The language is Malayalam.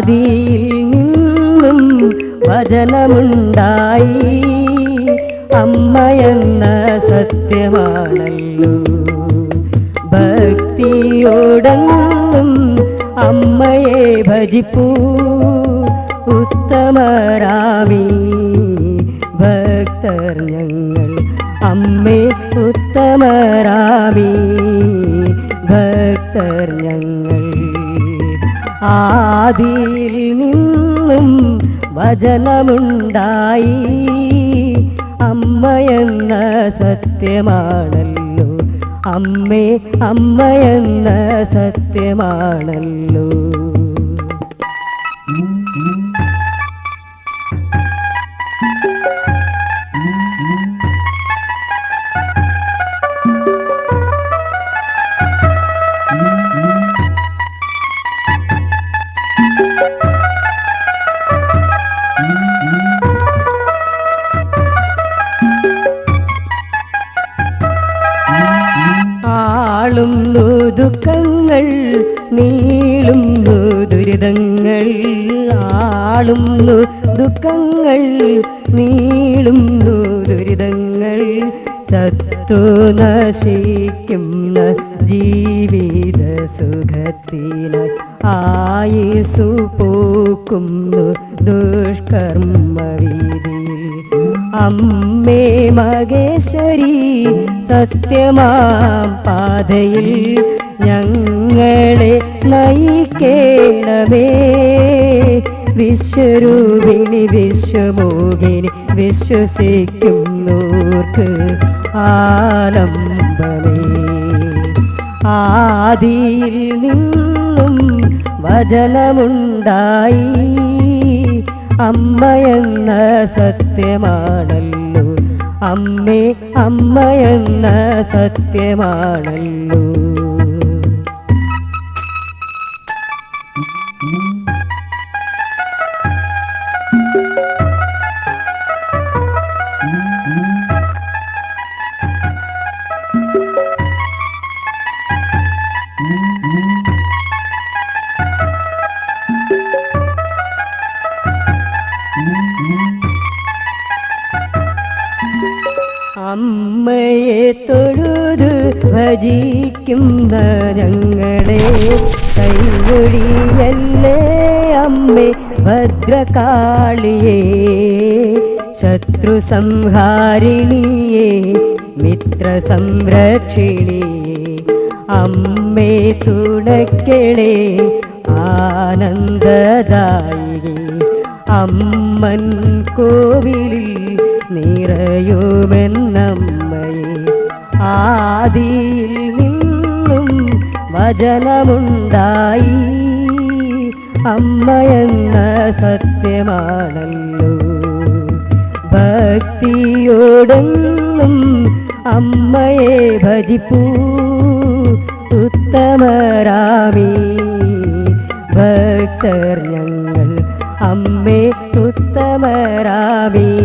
ആദിയിൽ നിന്നും അമ്മയെന്ന സത്യമാണല്ലോ. ഭക്തിയോടങ്ങും അമ്മയെ ഭജിപ്പൂ. ഉത്തമരാമി ഭക്തർ ഞങ്ങൾ അമ്മേ ഉത്തമരാമി ഭക്തർ ഞങ്ങൾ. ആദിയിൽ നിന്നും വചനമുണ്ടായി. അമ്മയെന്ന സത്യമാണല്ലോ. അമ്മേ അമ്മയെന്ന സത്യമാണല്ലോ. നീളുന്നു ദുരിതങ്ങൾ ആളുന്നു ദുഃഖങ്ങൾ നീളുന്നു ദുരിതങ്ങൾ ചത്തു നശിക്കുന്ന ജീവിത സുഖത്തിന് ആയുസു പോക്കുന്നു ദുഷ്കർമ്മവീതിയിൽ അമ്മേ മകേശ്വരി സത്യമാം പാതയിൽ ഞങ്ങളെ നയിക്കേണമേ. വിശ്വരൂപിണി വിശ്വമോഹിനി വിശ്വസിക്കുന്നോർക്ക് ആലംബമേ. ആദിയിൽ നിന്നും വചനമുണ്ടായി. അമ്മയെന്ന സത്യമാണല്ലോ. അമ്മേ അമ്മയെന്ന സത്യമാണല്ലോ. അമ്മയെ തൊഴുത് ഭജിക്കുന്ന ഞങ്ങളെ കൈവൊടിയല്ലേ അമ്മേ ഭദ്രകാളിയേ. ശത്രു സംഹാരിണിയേ മിത്ര സംരക്ഷിണിയേ അമ്മേ തുണക്കണേ ആനന്ദദായി അമ്മൻ കോവിലിൽ നിറയുമെന്നമ്മയെ. ആദിയിൽ നിന്നും വചനമുണ്ടായി. അമ്മയെന്ന സത്യമാണല്ലോ. ഭക്തിയോടെന്നും അമ്മയെ ഭജിപ്പൂ. ഉത്തമരാമീ ഭക്തർ ഞങ്ങൾ അമ്മേ ഉത്തമരാമീ.